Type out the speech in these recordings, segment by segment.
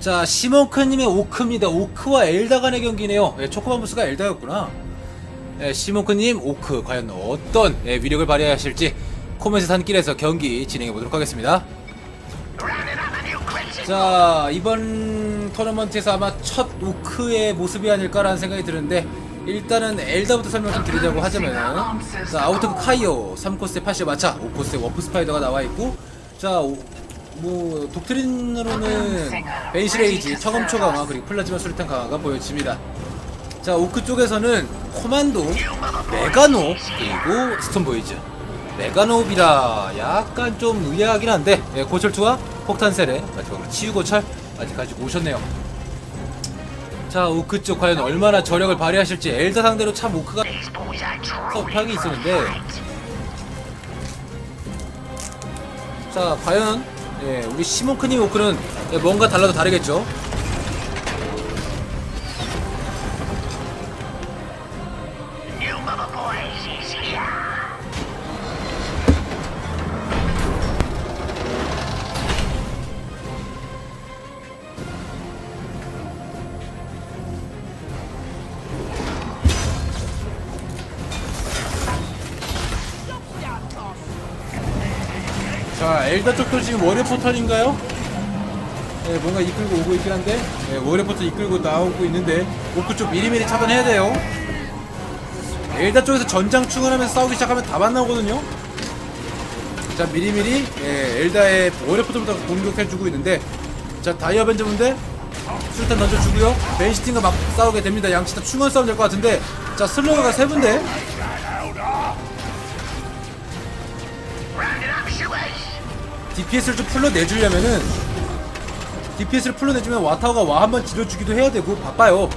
자 시몬크님의 오크입니다. 오크와 엘다 간의 경기네요. 예, 초코바무스가 엘다였구나. 예, 시몬크님 오크 과연 어떤 예, 위력을 발휘하실지 코멘트 산길에서 경기 진행해 보도록 하겠습니다. 자 이번 토너먼트에서 아마 첫 오크의 모습이 아닐까라는 생각이 드는데 일단은 엘다부터 설명 좀 드리자고 하자면은 자 아우트크 카이오 3코스의 파시오 마차 5코스의 워프 스파이더가 나와 있고 자 오- 뭐 독트린으로는 베이시레이지 처검초 강화 그리고 플라즈마 수류탄 강화가 보여집니다. 자 오크 쪽에서는 코만도 메가노 그리고 스톤보이즈. 메가노비라 약간 좀 의아하긴 한데 예, 고철투와 폭탄세례 마지막으로 치유고철 아직까지 오셨네요. 자 오크 쪽 과연 얼마나 저력을 발휘하실지 엘다 상대로 참 오크가 섭하게 있었는데. 자 과연 예, 우리 시몬크님 오크는 예, 뭔가 달라도 다르겠죠 자 엘다 쪽도 지금 월요 포털인가요? 네, 뭔가 이끌고 오고 있긴 한데 네, 월요 포털 이끌고 나오고 있는데 오크 쪽 미리미리 차단해야 돼요. 엘다 쪽에서 전장 충원하면서 싸우기 시작하면 다 만나거든요. 자 미리미리 예, 엘다의 월요 포털부터 공격해주고 있는데 자 다이아 벤저문데 수류탄 던져주고요. 벤시팅과 막 싸우게 됩니다. 양치 다 충원 싸움 될 것 같은데 자 슬로우가 세 분데 DPS를 좀 풀러내주려면은 DPS를 풀러내주면 와타오가 와 한번 지려주기도 해야 되고 바빠요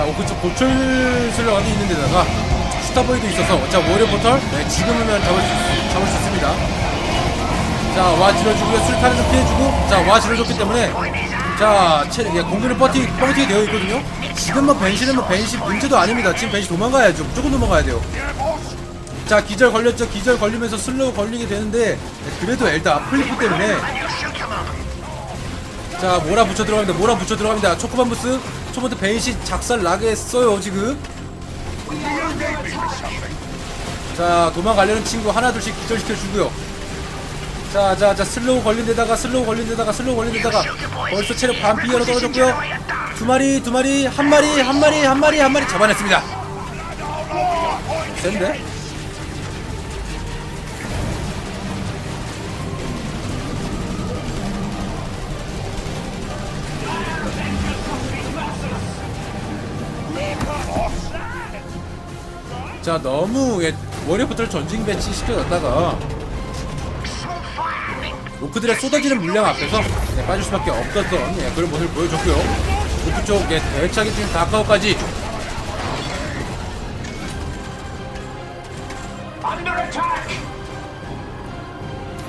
자 오크 쪽 고철슬러 어디 있는 데다가 스타보이도 있어서 자 워리어 포털. 네, 지금이면 잡을 수, 잡을 수 있습니다. 자 와 질러주고요. 술탄을 좀 피해주고. 자 와 질러줬기 때문에 자 체력 예, 공격을 버티 뻥튀기 되어 있거든요. 지금 뭐 벤시는 뭐 벤시 문제도 아닙니다. 지금 벤시 도망가야죠. 무조건 도망가야 돼요. 자 기절 걸렸죠. 기절 걸리면서 슬로우 걸리게 되는데 네, 그래도 엘다 플리프 때문에 자 몰아붙여 들어갑니다. 몰아붙여 들어갑니다. 초코밤부스 초보트 벤시 작살 나게 했어요 지금. 자 도망가려는 친구 하나둘씩 기절시켜주고요. 자자 자 슬로우 걸린 데다가 슬로우 걸린 데다가 슬로우 걸린 데다가 벌써 체력 반 피어로 떨어졌고요. 두 마리 두 마리 한 마리 한 마리 한 마리 한 마리 잡아냈습니다. 센데? 자 너무 예, 월요부터 전진 배치 시켜놨다가 오크들의 쏟아지는 물량 앞에서 네, 빠질 수밖에 없었던 예, 그런 모습을 보여줬고요. 오크 쪽 예, 대차게 뛰는 다카오까지.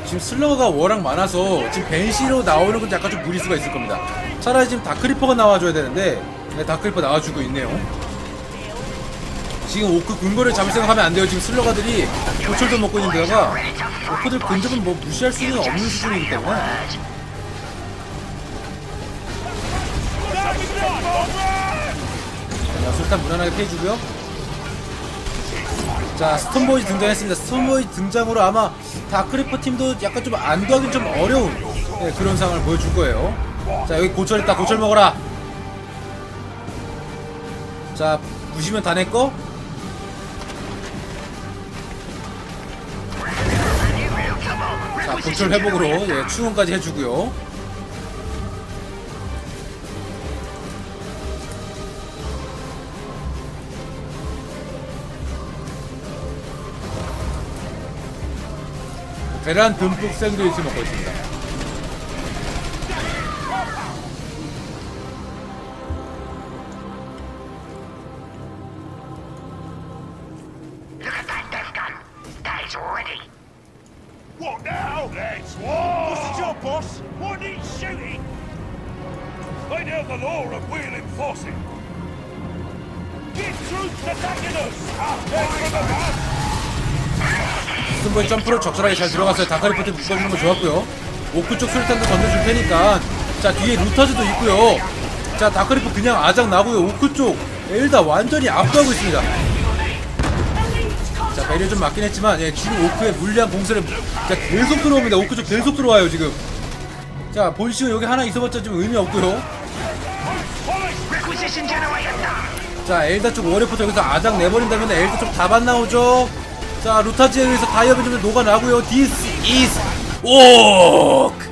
지금 슬로우가 워낙 많아서 지금 벤시로 나오는 건 약간 좀 무리수가 있을 겁니다. 차라리 지금 다크리퍼가 나와줘야 되는데 네, 다크리퍼 나와주고 있네요 지금 오크 근거를 잡을 생각하면 안 돼요. 지금 슬러가들이 고철도 먹고 있는 데다가 오크들 근접은 뭐 무시할 수는 없는 수준이기 때문에 자, 술탄 무난하게 피해주고요. 자, 스톤보이 등장했습니다. 스톤보이 등장으로 아마 다크리퍼 팀도 약간 좀 안도하기 좀 어려운 네, 그런 상황을 보여줄 거예요. 자, 여기 고철 있다. 고철 먹어라. 자, 부시면 다 내꺼? 자, 고철 회복으로 예, 충원까지 해주고요. 계란 듬뿍 샌드위치 먹고 있습니다. What now? Let's war! What's the job, boss? What needs shooting? Lay down the law and we'll enforce it. Get troops attacking us! Above! 스톤보이 점프로 적절하게 잘 들어갔어요. 다카리포트 묶어주는 거 좋았고요. 오크 쪽 수류탄도 던져줄 테니까. 자, 뒤에 루터즈도 있고요. 자, 다카리포 그냥 아작 나고요. 오크 쪽 엘다 완전히 압도하고 있습니다. 자, 배려 좀 맞긴 했지만, 예, 지금 오크의 물량 공세를 자, 계속 들어옵니다. 오크 쪽 계속 들어와요, 지금. 자, 본식은 여기 하나 있어봤자 좀 의미 없고요. 자, 엘다 쪽 워리포트 여기서 아작 내버린다면 엘다 쪽 다반 나오죠. 자, 루타지에 의해서 다이어벤 좀 녹아나고요. This is 오크.